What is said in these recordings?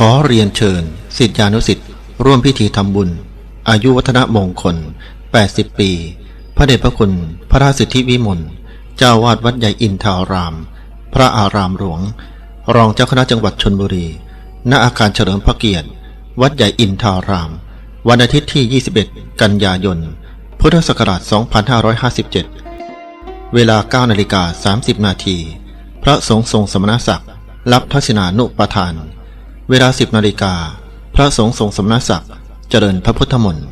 ขอเรียนเชิญ สิทธิานุสิทธิ์ร่วมพิธีทำบุญ อายุวัฒนมงคล 80 ปี พระเดชพระคุณ พระราชสิทธิวิมลเจ้าวาดวัดใหญ่อินทาราม พระอารามหลวง รองเจ้าคณะจังหวัดชนบุรี ณอาคารเฉลิมพระเกียรติ วัดใหญ่อินทาราม วันอาทิตย์ที่ 21 กันยายน พุทธศักราช 2557 เวลา 9 นาฬิกา 30 นาที พระสงฆ์ทรงสมณศักดิ์ รับทักษิณานุปทาน เวลา10นาฬิกา พระสงฆ์ทรงสมณศักดิ์เจริญพระพุทธมนต์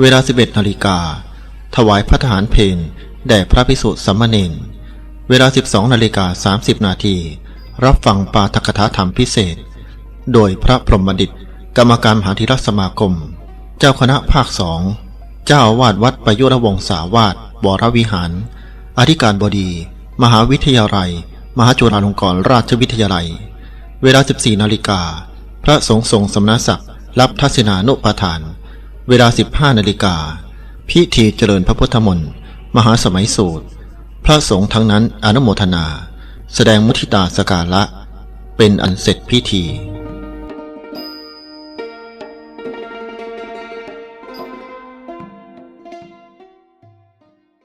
เวลา11นาฬิกา ถวายพระทหารเพลแด่พระภิกษุสัมมาเนนเวลา 12นาฬิกา30 นาที รับฟังปาฐกถาธรรมพิเศษ โดยพระพรหมดิต กรรมการมหาธิรสมาคม เจ้าคณะภาคสอง เจ้าอาวาดวัดประยุรวงศาวาสวรวิหาร อธิการบดี มหาวิทยาลัย มหาจุฬาลงกรณราชวิทยาลัย เวลา 14 นาฬิกา พระสงฆ์ทรงสมณศักดิ์รับทัศนานุปทาน เวลา 15 นาฬิกา พิธีเจริญพระพุทธมนต์มหาสมัยสูตร พระสงฆ์ทั้งนั้นอนุโมทนา แสดงมุทิตาสการะ เป็นอันเสร็จพิธี